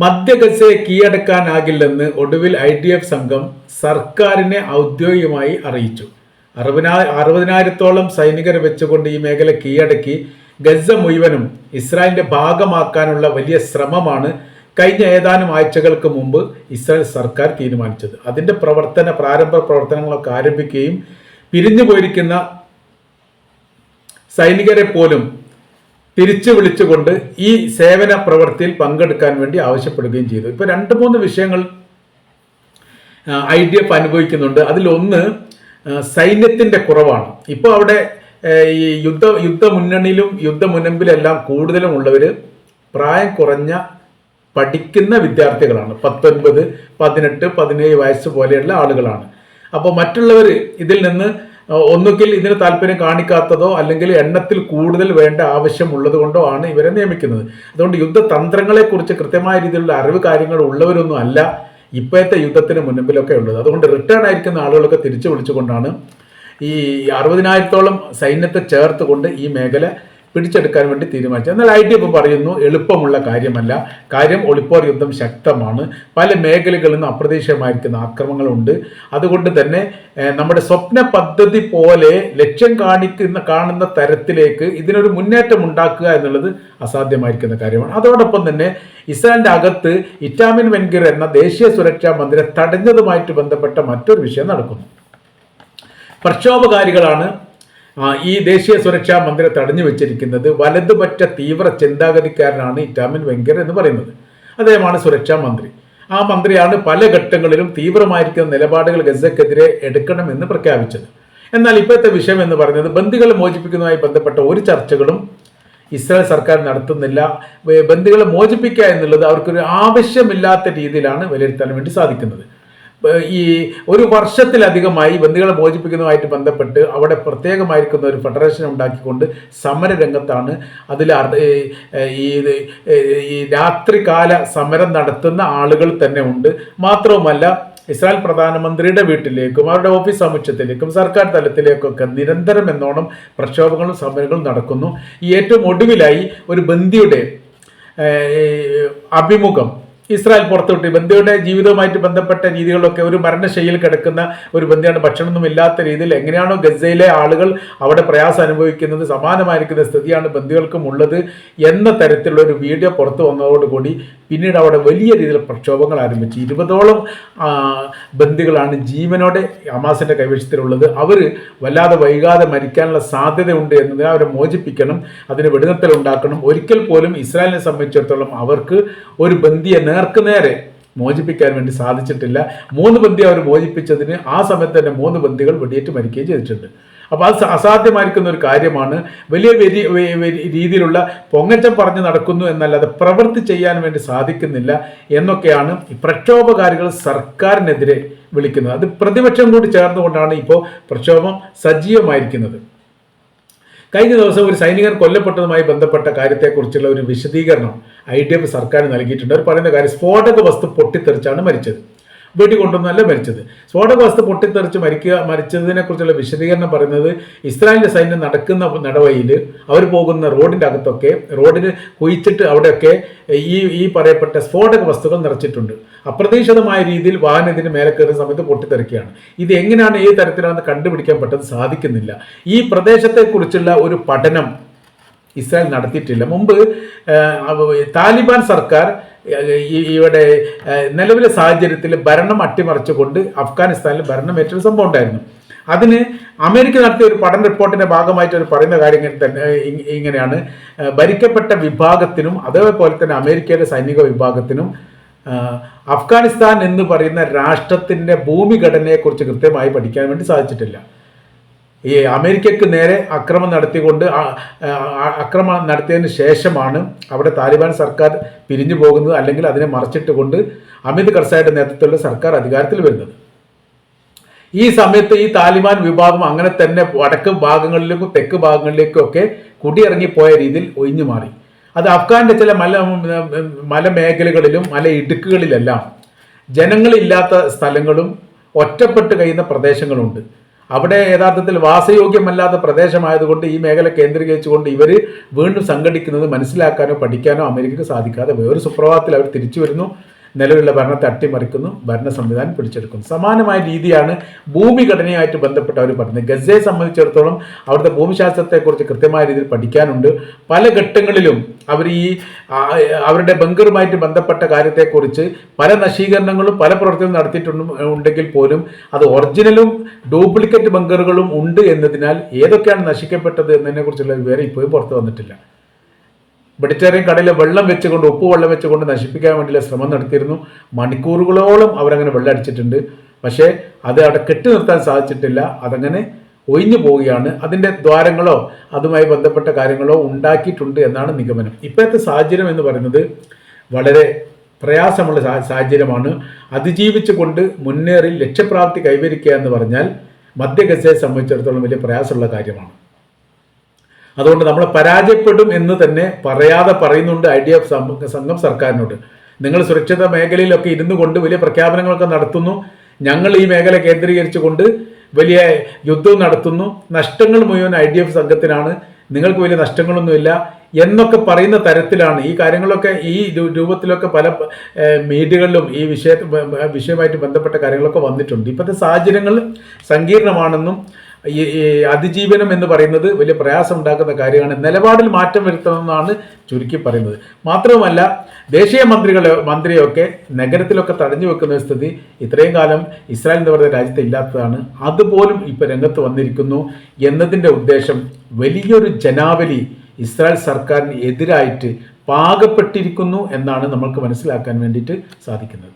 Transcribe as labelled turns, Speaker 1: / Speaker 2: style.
Speaker 1: മധ്യ ഗസയെ കീഴടക്കാനാകില്ലെന്ന് ഒടുവിൽ I D F സംഘം സർക്കാരിനെ ഔദ്യോഗികമായി അറിയിച്ചു. അറുപതിനാ അറുപതിനായിരത്തോളം സൈനികരെ വെച്ചുകൊണ്ട് ഈ മേഖല കീഴടക്കി. ഗസ മുഴുവനും ഇസ്രായേലിന്റെ ഭാഗമാക്കാനുള്ള വലിയ ശ്രമമാണ് കഴിഞ്ഞ ഏതാനും ആഴ്ചകൾക്ക് മുമ്പ് ഇസ്രായേൽ സർക്കാർ തീരുമാനിച്ചത്. അതിന്റെ പ്രവർത്തന പ്രാരംഭ പ്രവർത്തനങ്ങളൊക്കെ ആരംഭിക്കുകയും പിരിഞ്ഞു പോയിരിക്കുന്ന സൈനികരെ പോലും തിരിച്ചു വിളിച്ചുകൊണ്ട് ഈ സേവന പ്രവൃത്തിയിൽ പങ്കെടുക്കാൻ വേണ്ടി ആവശ്യപ്പെടുകയും ചെയ്തു. ഇപ്പൊ രണ്ട് മൂന്ന് വിഷയങ്ങൾ ഐ ഡി എഫ് അനുഭവിക്കുന്നുണ്ട്. അതിലൊന്ന് സൈന്യത്തിന്റെ കുറവാണ്. ഇപ്പോൾ അവിടെ ഈ യുദ്ധ യുദ്ധ മുന്നണിയിലും യുദ്ധ മുനമ്പിലെല്ലാം കൂടുതലും ഉള്ളവര് പ്രായം കുറഞ്ഞ പഠിക്കുന്ന വിദ്യാർത്ഥികളാണ്. പത്തൊൻപത് പതിനെട്ട് പതിനേഴ് വയസ്സ് പോലെയുള്ള ആളുകളാണ്. അപ്പോൾ മറ്റുള്ളവർ ഇതിൽ നിന്ന് ഒന്നുകിൽ ഇതിന് താല്പര്യം കാണിക്കാത്തതോ അല്ലെങ്കിൽ എണ്ണത്തിൽ കൂടുതൽ വേണ്ട ആവശ്യമുള്ളത് കൊണ്ടോ ആണ് ഇവരെ നിയമിക്കുന്നത്. അതുകൊണ്ട് യുദ്ധതന്ത്രങ്ങളെക്കുറിച്ച് കൃത്യമായ രീതിയിലുള്ള അറിവ് കാര്യങ്ങൾ ഉള്ളവരൊന്നും അല്ല ഇപ്പോഴത്തെ യുദ്ധത്തിന് മുൻപിലൊക്കെ ഉള്ളത്. അതുകൊണ്ട് റിട്ടേൺ ആയിരിക്കുന്ന ആളുകളൊക്കെ തിരിച്ചു വിളിച്ചുകൊണ്ടാണ് ഈ അറുപതിനായിരത്തോളം സൈന്യത്തെ ചേർത്തുകൊണ്ട് ഈ മേഖല പിടിച്ചെടുക്കാൻ വേണ്ടി തീരുമാനിച്ചു എന്നാൽ ഐ ഡി എഫ് പറയുന്നു എളുപ്പമുള്ള കാര്യമല്ല. കാര്യം ഒളിപ്പോർ യുദ്ധം ശക്തമാണ്. പല മേഖലകളിൽ നിന്ന് അപ്രതീക്ഷിതമായിരിക്കുന്ന ആക്രമണങ്ങളുണ്ട്. അതുകൊണ്ട് തന്നെ നമ്മുടെ സ്വപ്ന പദ്ധതി പോലെ ലക്ഷ്യം കാണിക്കുന്ന കാണുന്ന തരത്തിലേക്ക് ഇതിനൊരു മുന്നേറ്റം ഉണ്ടാക്കുക എന്നുള്ളത് അസാധ്യമായിരിക്കുന്ന കാര്യമാണ്. അതോടൊപ്പം തന്നെ ഇസ്രായേലിന്റെ അകത്ത് ഇറ്റാമിൻ വെൻഗിർ എന്ന ദേശീയ സുരക്ഷാ മന്ത്രിയെ തടഞ്ഞതുമായിട്ട് ബന്ധപ്പെട്ട മറ്റൊരു വിഷയം നടക്കുന്നു. പ്രക്ഷോഭകാരികളാണ് ഈ ദേശീയ സുരക്ഷാ മന്ത്രി തടഞ്ഞു വെച്ചിരിക്കുന്നത് വലതുപറ്റ തീവ്ര ചിന്താഗതിക്കാരനാണ് ഇറ്റാമിൻ വെങ്കർ എന്ന് പറയുന്നത്. അദ്ദേഹമാണ് സുരക്ഷാ മന്ത്രി. ആ മന്ത്രിയാണ് പല ഘട്ടങ്ങളിലും തീവ്രമായിരിക്കുന്ന നിലപാടുകൾ ഗസക്കെതിരെ എടുക്കണമെന്ന് പ്രഖ്യാപിച്ചത്. എന്നാൽ ഇപ്പോഴത്തെ വിഷയം എന്ന് പറയുന്നത് ബന്ദികളെ മോചിപ്പിക്കുന്നതുമായി ബന്ധപ്പെട്ട ഒരു ചർച്ചകളും ഇസ്രായേൽ സർക്കാർ നടത്തുന്നില്ല. ബന്ദികളെ മോചിപ്പിക്കുക എന്നുള്ളത് അവർക്കൊരു ആവശ്യമില്ലാത്ത രീതിയിലാണ് വിലയിരുത്താൻ വേണ്ടി സാധിക്കുന്നത്. ഈ ഒരു വർഷത്തിലധികമായി ബന്ദികളെ മോചിപ്പിക്കുന്നതുമായിട്ട് ബന്ധപ്പെട്ട് അവിടെ പ്രത്യേകമായിരിക്കുന്ന ഒരു ഫെഡറേഷൻ ഉണ്ടാക്കിക്കൊണ്ട് സമരരംഗത്താണ് അതിൽ ഈ- ഈ രാത്രികാല സമരം നടത്തുന്ന ആളുകൾ തന്നെ ഉണ്ട്. മാത്രവുമല്ല ഇസ്രായേൽ പ്രധാനമന്ത്രിയുടെ വീട്ടിലേക്കും അവരുടെ ഓഫീസ് സമുച്ചയത്തിലേക്കും സർക്കാർ തലത്തിലേക്കൊക്കെ നിരന്തരം എന്നോണം പ്രക്ഷോഭങ്ങളും സമരങ്ങളും നടക്കുന്നു. ഈ ഏറ്റവും ഒടുവിലായി ഒരു ബന്ധിയുടെ അഭിമുഖം ഇസ്രായേൽ പുറത്തുവിട്ട്. ബന്ധുവിന്റെ ജീവിതവുമായിട്ട് ബന്ധപ്പെട്ട രീതികളിലൊക്കെ ഒരു മരണശൈലിയിൽ കിടക്കുന്ന ഒരു ബന്ധിയാണ് ഭക്ഷണമൊന്നും ഇല്ലാത്ത രീതിയിൽ എങ്ങനെയാണോ ഗസയിലെ ആളുകൾ അവിടെ പ്രയാസം അനുഭവിക്കുന്നത് സമാനമായിരിക്കുന്ന സ്ഥിതിയാണ് ബന്ധികൾക്കും ഉള്ളത് എന്ന തരത്തിലുള്ള ഒരു വീഡിയോ പുറത്തു വന്നതോടുകൂടി പിന്നീട് അവിടെ വലിയ രീതിയിൽ പ്രക്ഷോഭങ്ങൾ ആരംഭിച്ചു. ഇരുപതോളം ബന്ധുക്കളാണ് ജീവനോടെ ഹമാസിന്റെ കൈവശത്തിലുള്ളത്. അവർ വല്ലാതെ വൈകാതെ മരിക്കാനുള്ള സാധ്യതയുണ്ട് എന്നതിനെ അവരെ മോചിപ്പിക്കണം അതിന് വെടിനിർത്തൽ ഉണ്ടാക്കണം. ഒരിക്കൽ പോലും ഇസ്രായേലിനെ സംബന്ധിച്ചിടത്തോളം അവർക്ക് ഒരു ബന്ദിയെ നേർക്കുനേരെ മോചിപ്പിക്കാൻ വേണ്ടി സാധിച്ചിട്ടില്ല. മൂന്ന് ബന്ദി അവർ മോചിപ്പിച്ചതിന് ആ സമയത്ത് തന്നെ മൂന്ന് ബന്ധികൾ വെടിയേറ്റ് മരിക്കുകയും ചെയ്തിട്ടുണ്ട്. അപ്പോൾ അത് അസാധ്യമായിരിക്കുന്ന ഒരു കാര്യമാണ്. വലിയ വെരി രീതിയിലുള്ള പൊങ്ങച്ചം പറഞ്ഞു നടക്കുന്നു എന്നല്ലാതെ പ്രവൃത്തി ചെയ്യാൻ വേണ്ടി സാധിക്കുന്നില്ല എന്നൊക്കെയാണ് പ്രക്ഷോഭകാരികൾ സർക്കാരിനെതിരെ വിളിക്കുന്നത്. അത് പ്രതിപക്ഷം കൂടി ചേർന്നുകൊണ്ടാണ് ഇപ്പോൾ പ്രക്ഷോഭം സജീവമായിരിക്കുന്നത്. കഴിഞ്ഞ ദിവസം ഒരു സൈനികർ കൊല്ലപ്പെട്ടതുമായി ബന്ധപ്പെട്ട കാര്യത്തെക്കുറിച്ചുള്ള ഒരു വിശദീകരണം ഐ ഡി എഫ് സർക്കാർ നൽകിയിട്ടുണ്ട്. അവർ പറയുന്ന കാര്യം സ്ഫോടക വസ്തു പൊട്ടിത്തെറിച്ചാണ് മരിച്ചത്. വെടികൊണ്ടൊന്നല്ല മരിച്ചത്. സ്ഫോടക വസ്തു പൊട്ടിത്തെറിച്ച് മരിക്കുക മരിച്ചതിനെ കുറിച്ചുള്ള വിശദീകരണം പറയുന്നത് ഇസ്രായേലിന്റെ സൈന്യം നടക്കുന്ന നടവയിൽ അവർ പോകുന്ന റോഡിന്റെ അകത്തൊക്കെ റോഡിന് കുഴിച്ചിട്ട് അവിടെയൊക്കെ ഈ ഈ പറയപ്പെട്ട സ്ഫോടക വസ്തുക്കൾ നിറച്ചിട്ടുണ്ട്. അപ്രതീക്ഷിതമായ രീതിയിൽ വാഹനം ഇതിന് മേലെ കയറുന്ന സമയത്ത് പൊട്ടിത്തെറിക്കുകയാണ്. ഇത് എങ്ങനെയാണ് ഈ തരത്തിലാണെന്ന് കണ്ടുപിടിക്കാൻ പെട്ടെന്ന് സാധിക്കുന്നില്ല. ഈ പ്രദേശത്തെക്കുറിച്ചുള്ള ഒരു പഠനം ഇസ്രായേൽ നടത്തിയിട്ടില്ല. മുമ്പ് താലിബാൻ സർക്കാർ ഇവിടെ നിലവിലെ സാഹചര്യത്തിൽ ഭരണം അട്ടിമറിച്ചുകൊണ്ട് അഫ്ഗാനിസ്ഥാനിൽ ഭരണം ഏറ്റൊരു സംഭവം ഉണ്ടായിരുന്നു. അതിന് അമേരിക്ക നടത്തിയ ഒരു പഠന റിപ്പോർട്ടിന്റെ ഭാഗമായിട്ട് അവർ പറയുന്ന കാര്യം തന്നെ ഇങ്ങനെയാണ്. ഭരിക്കപ്പെട്ട വിഭാഗത്തിനും അതേപോലെ തന്നെ അമേരിക്കയുടെ സൈനിക വിഭാഗത്തിനും അഫ്ഗാനിസ്ഥാൻ എന്ന് പറയുന്ന രാഷ്ട്രത്തിന്റെ ഭൂമിഘടനയെക്കുറിച്ച് കൃത്യമായി പഠിക്കാൻ വേണ്ടി സാധിച്ചിട്ടില്ല. ഈ അമേരിക്കക്ക് നേരെ അക്രമം നടത്തിക്കൊണ്ട് അക്രമം നടത്തിയതിന് ശേഷമാണ് അവിടെ താലിബാൻ സർക്കാർ പിരിഞ്ഞു പോകുന്നത് അല്ലെങ്കിൽ അതിനെ മറച്ചിട്ടുകൊണ്ട് അമിത് കർസായുടെ നേതൃത്വത്തിലുള്ള സർക്കാർ അധികാരത്തിൽ വരുന്നത്. ഈ സമയത്ത് ഈ താലിബാൻ വിഭാഗം അങ്ങനെ തന്നെ വടക്ക് ഭാഗങ്ങളിലേക്കും തെക്ക് ഭാഗങ്ങളിലേക്കും ഒക്കെ കുടിയിറങ്ങിപ്പോയ രീതിയിൽ ഒഴിഞ്ഞു മാറി. അത് അഫ്ഗാന്റെ ചില മല മലമേഖലകളിലും മല ഇടുക്കുകളിലെല്ലാം ജനങ്ങളില്ലാത്ത സ്ഥലങ്ങളും ഒറ്റപ്പെട്ട് കഴിയുന്ന പ്രദേശങ്ങളുണ്ട്. അവിടെ യഥാർത്ഥത്തിൽ വാസയോഗ്യമല്ലാത്ത പ്രദേശമായതുകൊണ്ട് ഈ മേഖല കേന്ദ്രീകരിച്ചുകൊണ്ട് ഇവർ വീണ്ടും സംഘടിക്കുന്നത് മനസ്സിലാക്കാനോ പഠിക്കാനോ അമേരിക്കക്ക് സാധിക്കാതെ വേറൊരു സുപ്രഭാതത്തിൽ അവർ തിരിച്ചു വരുന്നു. നിലവിലുള്ള ഭരണത്തെ അട്ടിമറിക്കുന്നു ഭരണ സംവിധാനം പിടിച്ചെടുക്കുന്നു. സമാനമായ രീതിയാണ് ഭൂമിഘടനയുമായിട്ട് ബന്ധപ്പെട്ട് അവർ പറയുന്നത് ഗസയെ സംബന്ധിച്ചിടത്തോളം അവിടുത്തെ ഭൂമിശാസ്ത്രത്തെക്കുറിച്ച് കൃത്യമായ രീതിയിൽ പഠിക്കാനുണ്ട്. പല ഘട്ടങ്ങളിലും അവർ ഈ അവരുടെ ബങ്കറുമായിട്ട് ബന്ധപ്പെട്ട കാര്യത്തെക്കുറിച്ച് പല നശീകരണങ്ങളും പല പ്രവർത്തനവും നടത്തിയിട്ടുണ്ട് ഉണ്ടെങ്കിൽ പോലും അത് ഒറിജിനലും ഡ്യൂപ്ലിക്കേറ്റ് ബങ്കറുകളും ഉണ്ട് എന്നതിനാൽ ഏതൊക്കെയാണ് നശിക്കപ്പെട്ടത് എന്നതിനെക്കുറിച്ചുള്ള വിവരം ഇപ്പോഴും പുറത്തു വന്നിട്ടില്ല. വെജിറ്റേറിയൻ കടയിലെ വെള്ളം വെച്ചുകൊണ്ട് ഉപ്പ് വെള്ളം വെച്ചുകൊണ്ട് നശിപ്പിക്കാൻ വേണ്ടിയുള്ള ശ്രമം നടത്തിയിരുന്നു. മണിക്കൂറുകളോളം അവരങ്ങനെ വെള്ളം അടിച്ചിട്ടുണ്ട്. പക്ഷേ അത് അവിടെ കെട്ടി നിർത്താൻ സാധിച്ചിട്ടില്ല. അതങ്ങനെ ഒഴിഞ്ഞു പോവുകയാണ്. അതിന്റെ ദ്വാരങ്ങളോ അതുമായി ബന്ധപ്പെട്ട കാര്യങ്ങളോ ഉണ്ടാക്കിയിട്ടുണ്ട് എന്നാണ് നിഗമനം. ഇപ്പോഴത്തെ സാഹചര്യം എന്ന് പറയുന്നത് വളരെ പ്രയാസമുള്ള സാഹചര്യമാണ്. അതിജീവിച്ചുകൊണ്ട് മുന്നേറി ലക്ഷ്യപ്രാപ്തി കൈവരിക്കുക എന്ന് പറഞ്ഞാൽ മദ്യഗസയെ സംബന്ധിച്ചിടത്തോളം വലിയ പ്രയാസമുള്ള കാര്യമാണ്. അതുകൊണ്ട് നമ്മൾ പരാജയപ്പെടും എന്ന് തന്നെ പറയാതെ പറയുന്നുണ്ട് ഐ ഡി എഫ് സംഘം സർക്കാരിനോട്. നിങ്ങൾ സുരക്ഷിത മേഖലയിലൊക്കെ ഇരുന്നു കൊണ്ട് വലിയ പ്രഖ്യാപനങ്ങളൊക്കെ നടത്തുന്നു. ഞങ്ങൾ ഈ മേഖല കേന്ദ്രീകരിച്ചുകൊണ്ട് വലിയ യുദ്ധം നടത്തുന്നു. നഷ്ടങ്ങൾ മുഴുവൻ ഐ ഡി എഫ് സംഘത്തിനാണ്. നിങ്ങൾക്ക് വലിയ നഷ്ടങ്ങളൊന്നുമില്ല. എന്നൊക്കെ പറയുന്ന തരത്തിലാണ് ഈ കാര്യങ്ങളൊക്കെ ഈ രൂപത്തിലൊക്കെ പല മീഡിയകളിലും ഈ വിഷയ വിഷയമായിട്ട് ബന്ധപ്പെട്ട കാര്യങ്ങളൊക്കെ വന്നിട്ടുണ്ട്. ഇപ്പോഴത്തെ സാഹചര്യങ്ങൾ സങ്കീർണമാണെന്നും ഈ അതിജീവനം എന്ന് പറയുന്നത് വലിയ പ്രയാസം ഉണ്ടാക്കുന്ന കാര്യമാണ്. നിലപാടിൽ മാറ്റം വരുത്തണമെന്നാണ് ചുരുക്കി പറയുന്നത്. മാത്രവുമല്ല ദേശീയ മന്ത്രികളെ മന്ത്രിയൊക്കെ നഗരത്തിലൊക്കെ തടഞ്ഞു വെക്കുന്ന സ്ഥിതി ഇത്രയും കാലം ഇസ്രായേൽ എന്ന് പറയുന്ന രാജ്യത്ത് ഇല്ലാത്തതാണ്. അതുപോലും ഇപ്പോൾ രംഗത്ത് വന്നിരിക്കുന്നു. എന്നതിന്റെ ഉദ്ദേശം വലിയൊരു ജനാവലി ഇസ്രായേൽ സർക്കാരിന് എതിരായിട്ട് പാകപ്പെട്ടിരിക്കുന്നു എന്നാണ് നമ്മൾക്ക് മനസ്സിലാക്കാൻ വേണ്ടിയിട്ട് സാധിക്കുന്നത്.